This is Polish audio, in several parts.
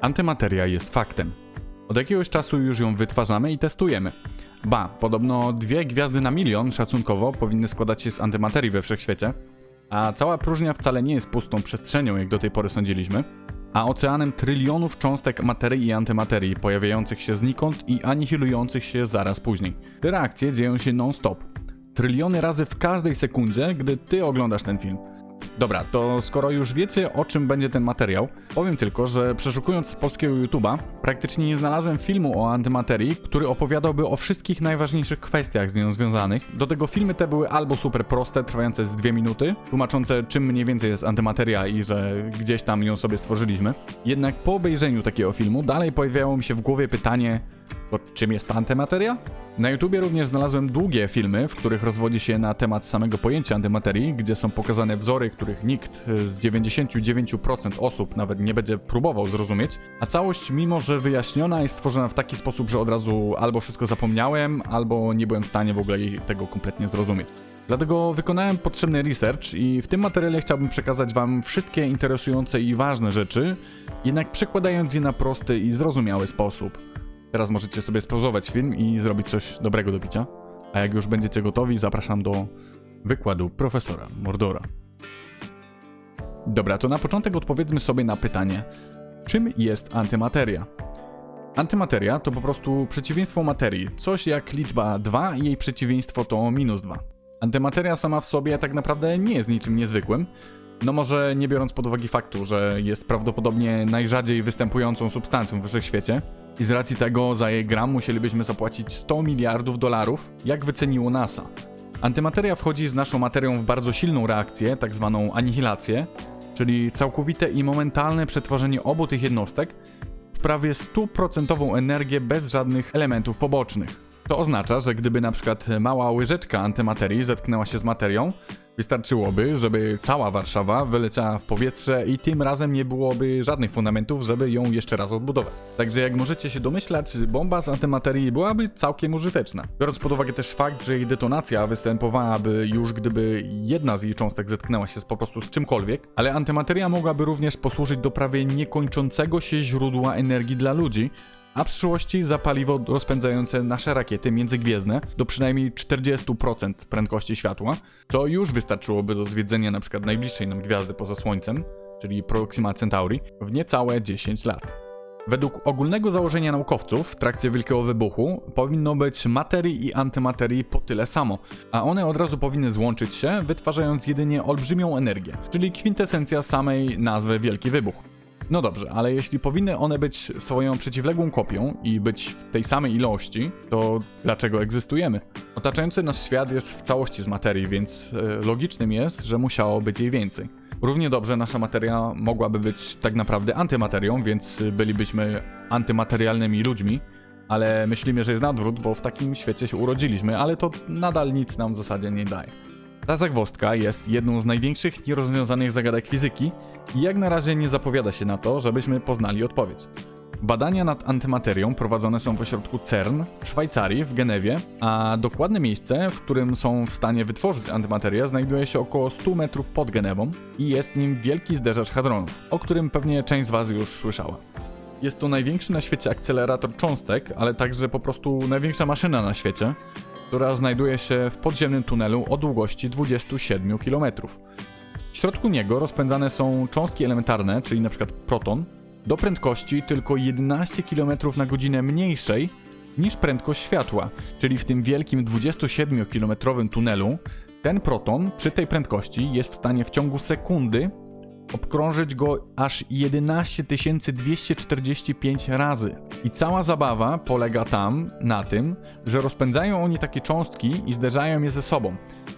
Antymateria jest faktem. Od jakiegoś czasu już ją wytwarzamy i testujemy. Ba, podobno dwie gwiazdy na milion szacunkowo powinny składać się z antymaterii we wszechświecie, a cała próżnia wcale nie jest pustą przestrzenią, jak do tej pory sądziliśmy, a oceanem trylionów cząstek materii i antymaterii pojawiających się znikąd i anihilujących się zaraz później. Te reakcje dzieją się non-stop. Tryliony razy w każdej sekundzie, gdy ty oglądasz ten film. Dobra, to skoro już wiecie o czym będzie ten materiał, powiem tylko, że przeszukując polskiego YouTube'a, praktycznie nie znalazłem filmu o antymaterii, który opowiadałby o wszystkich najważniejszych kwestiach z nią związanych. Do tego filmy te były albo super proste, trwające z dwie minuty, tłumaczące czym mniej więcej jest antymateria i że gdzieś tam ją sobie stworzyliśmy. Jednak po obejrzeniu takiego filmu dalej pojawiało mi się w głowie pytanie, to czym jest antymateria? Na YouTubie również znalazłem długie filmy, w których rozwodzi się na temat samego pojęcia antymaterii, gdzie są pokazane wzory, których nikt z 99% osób nawet nie będzie próbował zrozumieć, a całość, mimo że wyjaśniona jest stworzona w taki sposób, że od razu albo wszystko zapomniałem, albo nie byłem w stanie w ogóle tego kompletnie zrozumieć. Dlatego wykonałem potrzebny research i w tym materiale chciałbym przekazać Wam wszystkie interesujące i ważne rzeczy, jednak przekładając je na prosty i zrozumiały sposób. Teraz możecie sobie spauzować film i zrobić coś dobrego do picia. A jak już będziecie gotowi, zapraszam do wykładu profesora Mordora. Dobra, to na początek odpowiedzmy sobie na pytanie, czym jest antymateria? Antymateria to po prostu przeciwieństwo materii, coś jak liczba 2 i jej przeciwieństwo to minus 2. Antymateria sama w sobie tak naprawdę nie jest niczym niezwykłym, no może nie biorąc pod uwagę faktu, że jest prawdopodobnie najrzadziej występującą substancją we wszechświecie i z racji tego za jej gram musielibyśmy zapłacić 100 miliardów dolarów, jak wyceniło NASA. Antymateria wchodzi z naszą materią w bardzo silną reakcję, tak zwaną anihilację, czyli całkowite i momentalne przetworzenie obu tych jednostek w prawie 100% energię bez żadnych elementów pobocznych. To oznacza, że gdyby na przykład mała łyżeczka antymaterii zetknęła się z materią, wystarczyłoby, żeby cała Warszawa wyleciała w powietrze i tym razem nie byłoby żadnych fundamentów, żeby ją jeszcze raz odbudować. Także jak możecie się domyślać, bomba z antymaterii byłaby całkiem użyteczna. Biorąc pod uwagę też fakt, że jej detonacja występowałaby już gdyby jedna z jej cząstek zetknęła się z, po prostu z czymkolwiek, ale antymateria mogłaby również posłużyć do prawie niekończącego się źródła energii dla ludzi, a w przyszłości za paliwo rozpędzające nasze rakiety międzygwiezdne do przynajmniej 40% prędkości światła, co już wystarczyłoby do zwiedzenia na przykład najbliższej nam gwiazdy poza Słońcem, czyli Proxima Centauri, w niecałe 10 lat. Według ogólnego założenia naukowców w trakcie Wielkiego Wybuchu powinno być materii i antymaterii po tyle samo, a one od razu powinny złączyć się, wytwarzając jedynie olbrzymią energię, czyli kwintesencja samej nazwy Wielki Wybuch. No dobrze, ale jeśli powinny one być swoją przeciwległą kopią i być w tej samej ilości, to dlaczego egzystujemy? Otaczający nas świat jest w całości z materii, więc e, logicznym jest, że musiało być jej więcej. Równie dobrze nasza materia mogłaby być tak naprawdę antymaterią, więc bylibyśmy antymaterialnymi ludźmi, ale myślimy, że jest na bo w takim świecie się urodziliśmy, ale to nadal nic nam w zasadzie nie daje. Ta zagwozdka jest jedną z największych nierozwiązanych zagadek fizyki i jak na razie nie zapowiada się na to, żebyśmy poznali odpowiedź. Badania nad antymaterią prowadzone są w ośrodku CERN w Szwajcarii, w Genewie, a dokładne miejsce, w którym są w stanie wytworzyć antymaterię, znajduje się około 100 metrów pod Genewą i jest nim wielki zderzacz hadronów, o którym pewnie część z Was już słyszała. Jest to największy na świecie akcelerator cząstek, ale także po prostu największa maszyna na świecie, która znajduje się w podziemnym tunelu o długości 27 km. W środku niego rozpędzane są cząstki elementarne, czyli np. proton, do prędkości tylko 11 km na godzinę mniejszej niż prędkość światła, czyli w tym wielkim 27-kilometrowym tunelu ten proton przy tej prędkości jest w stanie w ciągu sekundy obkrążyć go aż 11 245 razy. I cała zabawa polega tam na tym, że rozpędzają oni takie cząstki i zderzają je ze sobą,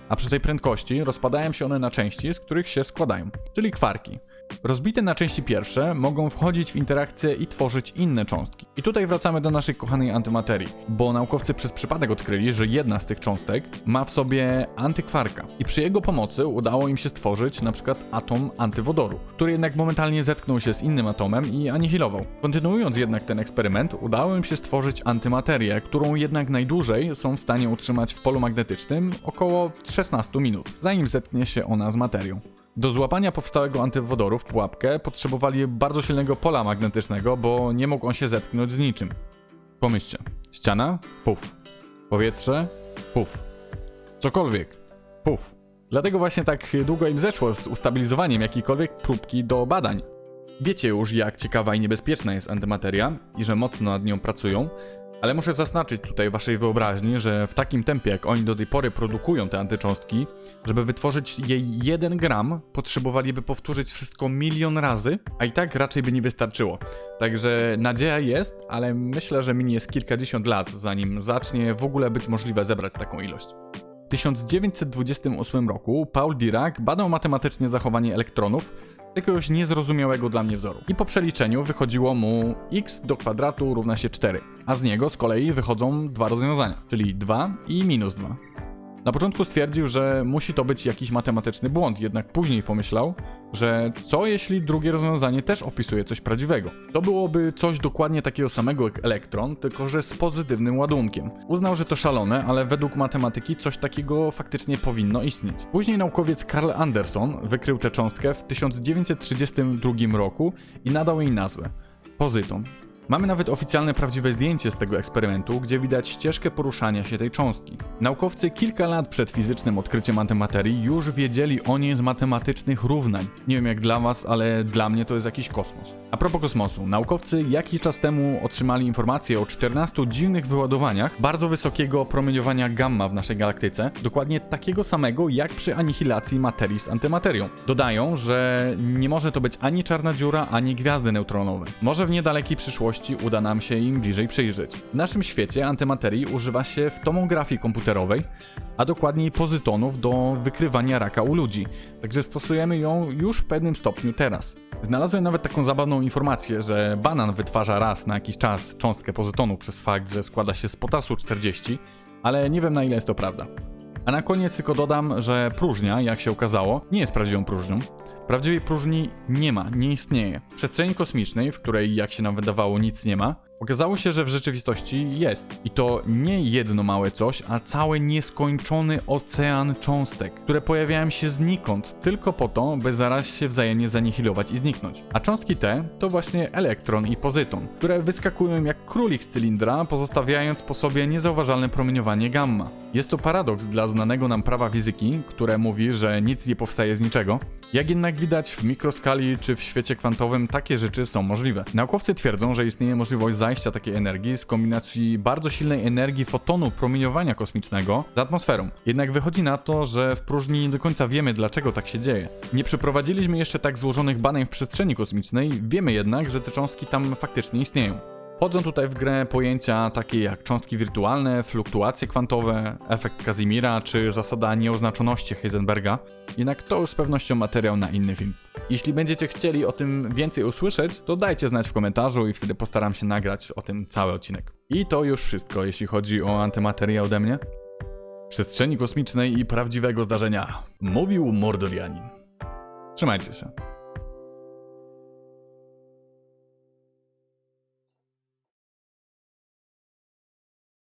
a przy tej prędkości rozpadają się one na części, z których się składają, czyli kwarki. Rozbite na części pierwsze mogą wchodzić w interakcję i tworzyć inne cząstki. I tutaj wracamy do naszej kochanej antymaterii, bo naukowcy przez przypadek odkryli, że jedna z tych cząstek ma w sobie antykwarka i przy jego pomocy udało im się stworzyć przykład atom antywodoru, który jednak momentalnie zetknął się z innym atomem i anihilował. Kontynuując jednak ten eksperyment, udało im się stworzyć antymaterię, którą jednak najdłużej są w stanie utrzymać w polu magnetycznym około 16 minut, zanim zetknie się ona z materią. Do złapania powstałego antywodoru w pułapkę potrzebowali bardzo silnego pola magnetycznego, bo nie mógł on się zetknąć z niczym. Pomyślcie. Ściana? Puf. Powietrze? Puf. Cokolwiek. Puf. Dlatego właśnie tak długo im zeszło z ustabilizowaniem jakiejkolwiek próbki do badań. Wiecie już, jak ciekawa i niebezpieczna jest antymateria i że mocno nad nią pracują, ale muszę zaznaczyć tutaj waszej wyobraźni, że w takim tempie, jak oni do tej pory produkują te antycząstki, żeby wytworzyć jej 1 gram, potrzebowaliby powtórzyć wszystko milion razy, a i tak raczej by nie wystarczyło. Także nadzieja jest, ale myślę, że minie z kilkadziesiąt lat, zanim zacznie w ogóle być możliwe zebrać taką ilość. W 1928 roku Paul Dirac badał matematycznie zachowanie elektronów jakiegoś niezrozumiałego dla mnie wzoru. I po przeliczeniu wychodziło mu x do kwadratu równa się 4, a z niego z kolei wychodzą dwa rozwiązania, czyli 2 i minus 2. Na początku stwierdził, że musi to być jakiś matematyczny błąd, jednak później pomyślał, że co jeśli drugie rozwiązanie też opisuje coś prawdziwego? To byłoby coś dokładnie takiego samego jak elektron, tylko że z pozytywnym ładunkiem. Uznał, że to szalone, ale według matematyki coś takiego faktycznie powinno istnieć. Później naukowiec Karl Anderson wykrył tę cząstkę w 1932 roku i nadał jej nazwę pozyton. Mamy nawet oficjalne prawdziwe zdjęcie z tego eksperymentu, gdzie widać ścieżkę poruszania się tej cząstki. Naukowcy kilka lat przed fizycznym odkryciem antymaterii już wiedzieli o niej z matematycznych równań. Nie wiem jak dla was, ale dla mnie to jest jakiś kosmos. A propos kosmosu, naukowcy jakiś czas temu otrzymali informację o 14 dziwnych wyładowaniach bardzo wysokiego promieniowania gamma w naszej galaktyce, dokładnie takiego samego jak przy anihilacji materii z antymaterią. Dodają, że nie może to być ani czarna dziura, ani gwiazdy neutronowe. Może w niedalekiej przyszłości uda nam się im bliżej przyjrzeć. W naszym świecie antymaterii używa się w tomografii komputerowej, a dokładniej pozytonów do wykrywania raka u ludzi. Także stosujemy ją już w pewnym stopniu teraz. Znalazłem nawet taką zabawną informację, że banan wytwarza raz na jakiś czas cząstkę pozytonu przez fakt, że składa się z potasu 40, ale nie wiem na ile jest to prawda. A na koniec tylko dodam, że próżnia, jak się okazało, nie jest prawdziwą próżnią. Prawdziwej próżni nie ma, nie istnieje. W przestrzeni kosmicznej, w której jak się nam wydawało nic nie ma, okazało się, że w rzeczywistości jest. I to nie jedno małe coś, a cały nieskończony ocean cząstek, które pojawiają się znikąd, tylko po to, by zaraz się wzajemnie zanihilować i zniknąć. A cząstki te to właśnie elektron i pozyton, które wyskakują jak królik z cylindra, pozostawiając po sobie niezauważalne promieniowanie gamma. Jest to paradoks dla znanego nam prawa fizyki, które mówi, że nic nie powstaje z niczego. Jak jednak widać w mikroskali czy w świecie kwantowym takie rzeczy są możliwe. Naukowcy twierdzą, że istnieje możliwość zajścia takiej energii z kombinacji bardzo silnej energii fotonu promieniowania kosmicznego z atmosferą. Jednak wychodzi na to, że w próżni nie do końca wiemy dlaczego tak się dzieje. Nie przeprowadziliśmy jeszcze tak złożonych badań w przestrzeni kosmicznej, wiemy jednak, że te cząstki tam faktycznie istnieją. Wchodzą tutaj w grę pojęcia takie jak cząstki wirtualne, fluktuacje kwantowe, efekt Kazimira czy zasada nieoznaczoności Heisenberga, jednak to już z pewnością materiał na inny film. Jeśli będziecie chcieli o tym więcej usłyszeć, to dajcie znać w komentarzu i wtedy postaram się nagrać o tym cały odcinek. I to już wszystko, jeśli chodzi o antymaterię ode mnie. Przestrzeni kosmicznej i prawdziwego zdarzenia mówił Mordorianin. Trzymajcie się.